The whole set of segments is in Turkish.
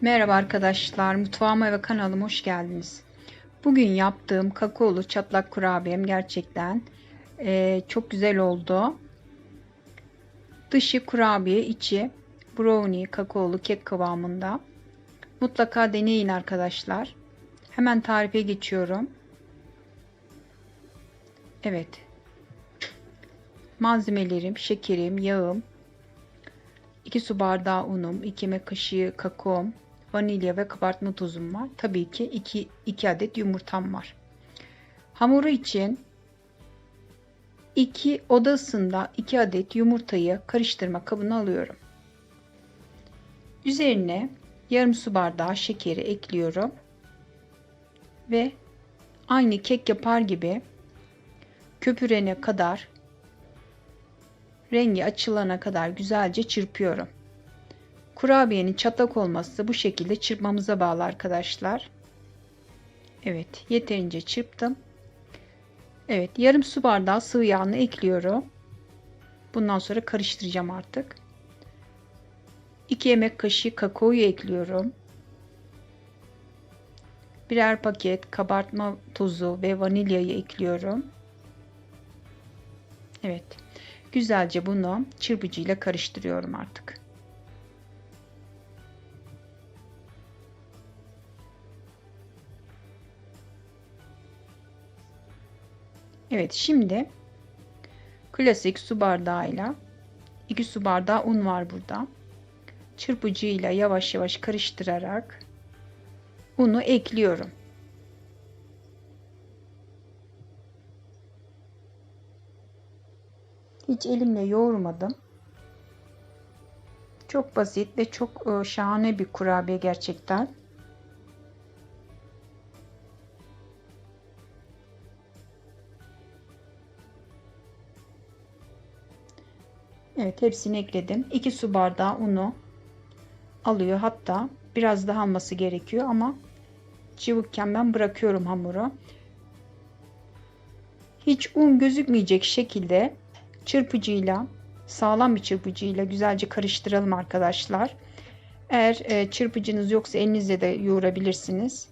Merhaba arkadaşlar, mutfağıma ve kanalıma hoş geldiniz. Bugün yaptığım kakaolu çatlak kurabiyem gerçekten eee, çok güzel oldu. Dışı kurabiye, içi brownie, kakaolu kek kıvamında. Mutlaka deneyin arkadaşlar. Hemen tarife geçiyorum. Evet. Malzemelerim, şekerim, yağım, 2 su bardağı unum, 2 yemek kaşığı kakaom, vanilya ve kabartma tozum var. Tabii ki 2, 2 adet yumurtam var. Hamuru için 2 oda ısısında 2 adet yumurtayı karıştırma kabına alıyorum. Üzerine yarım su bardağı şekeri ekliyorum. Ve aynı kek yapar gibi köpürene kadar rengi açılana kadar güzelce çırpıyorum. Kurabiyenin çatlak olması bu şekilde çırpmamıza bağlı arkadaşlar. Evet yeterince çırptım. Evet yarım su bardağı sıvı yağını ekliyorum. Bundan sonra karıştıracağım artık. 2 yemek kaşığı kakaoyu ekliyorum. Birer paket kabartma tozu ve vanilyayı ekliyorum. Evet. Güzelce bunu çırpıcıyla karıştırıyorum artık. Evet şimdi klasik su bardağıyla 2 su bardağı un var burada. Çırpıcıyla yavaş yavaş karıştırarak unu ekliyorum. Hiç elimle yoğurmadım. Çok basit ve çok e, şahane bir kurabiye gerçekten. Evet hepsini ekledim. 2 su bardağı unu alıyor. Hatta biraz daha alması gerekiyor ama cıvıkken ben bırakıyorum hamuru. Hiç un gözükmeyecek şekilde çırpıcıyla sağlam bir çırpıcıyla güzelce karıştıralım arkadaşlar. Eğer e, çırpıcınız yoksa elinizle de yoğurabilirsiniz.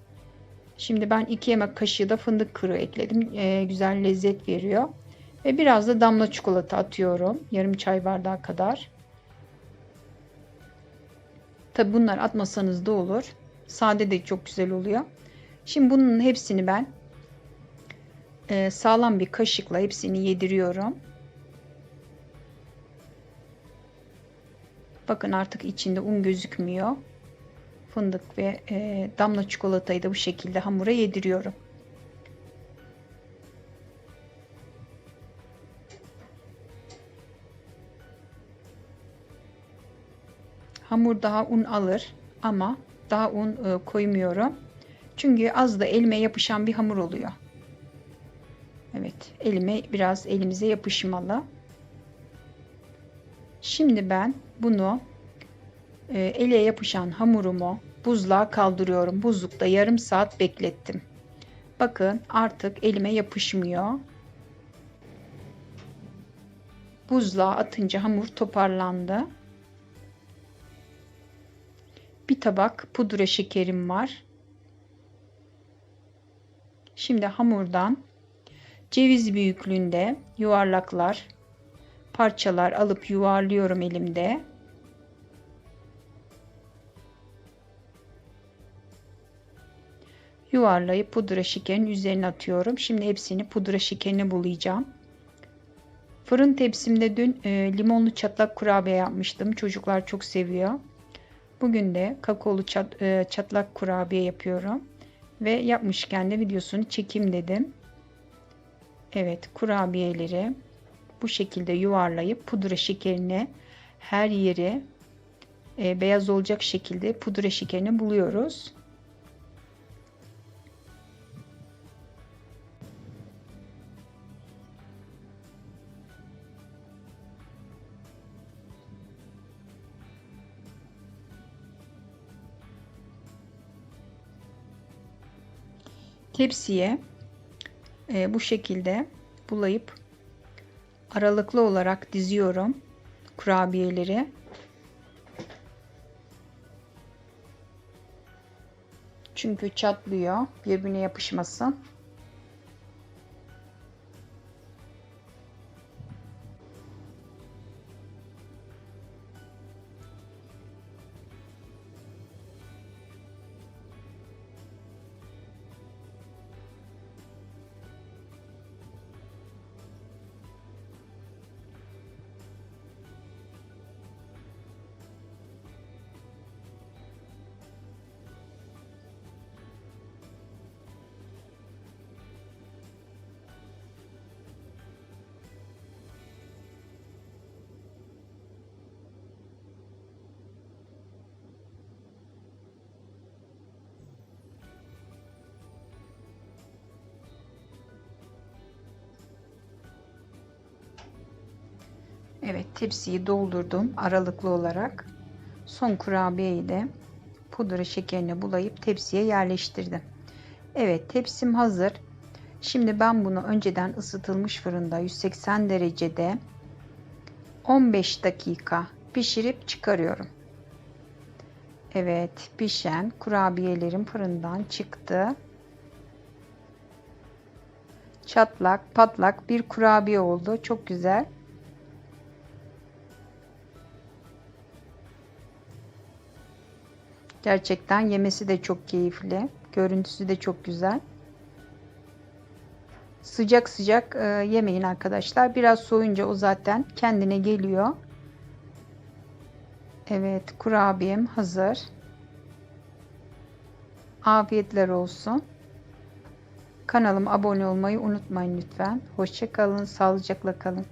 Şimdi ben 2 yemek kaşığı da fındık kırığı ekledim. E, güzel lezzet veriyor. Ve biraz da damla çikolata atıyorum. Yarım çay bardağı kadar. Tabi bunlar atmasanız da olur. Sade de çok güzel oluyor. Şimdi bunun hepsini ben e, sağlam bir kaşıkla hepsini yediriyorum. Bakın artık içinde un gözükmüyor. Fındık ve e, damla çikolatayı da bu şekilde hamura yediriyorum. Hamur daha un alır ama daha un e, koymuyorum. Çünkü az da elime yapışan bir hamur oluyor. Evet, elime biraz elimize yapışmalı. Şimdi ben bunu e, ele yapışan hamurumu buzluğa kaldırıyorum. Buzlukta yarım saat beklettim. Bakın artık elime yapışmıyor. Buzluğa atınca hamur toparlandı. Bir tabak pudra şekerim var. Şimdi hamurdan ceviz büyüklüğünde yuvarlaklar parçalar alıp yuvarlıyorum elimde. Yuvarlayıp pudra şekerin üzerine atıyorum. Şimdi hepsini pudra şekerine bulayacağım. Fırın tepsimde dün e, limonlu çatlak kurabiye yapmıştım. Çocuklar çok seviyor. Bugün de kakaolu çat, e, çatlak kurabiye yapıyorum. Ve yapmışken de videosunu çekeyim dedim. Evet kurabiyeleri bu şekilde yuvarlayıp pudra şekerine her yeri e, beyaz olacak şekilde pudra şekerini buluyoruz. Tepsiye e, bu şekilde bulayıp aralıklı olarak diziyorum kurabiyeleri. Çünkü çatlıyor. Birbirine yapışmasın. Evet tepsiyi doldurdum aralıklı olarak. Son kurabiyeyi de pudra şekerine bulayıp tepsiye yerleştirdim. Evet tepsim hazır. Şimdi ben bunu önceden ısıtılmış fırında 180 derecede 15 dakika pişirip çıkarıyorum. Evet pişen kurabiyelerim fırından çıktı. Çatlak patlak bir kurabiye oldu. Çok güzel. Gerçekten yemesi de çok keyifli. Görüntüsü de çok güzel. Sıcak sıcak e, yemeyin arkadaşlar. Biraz soğuyunca o zaten kendine geliyor. Evet kurabiyem hazır. Afiyetler olsun. Kanalıma abone olmayı unutmayın lütfen. Hoşçakalın, sağlıcakla kalın.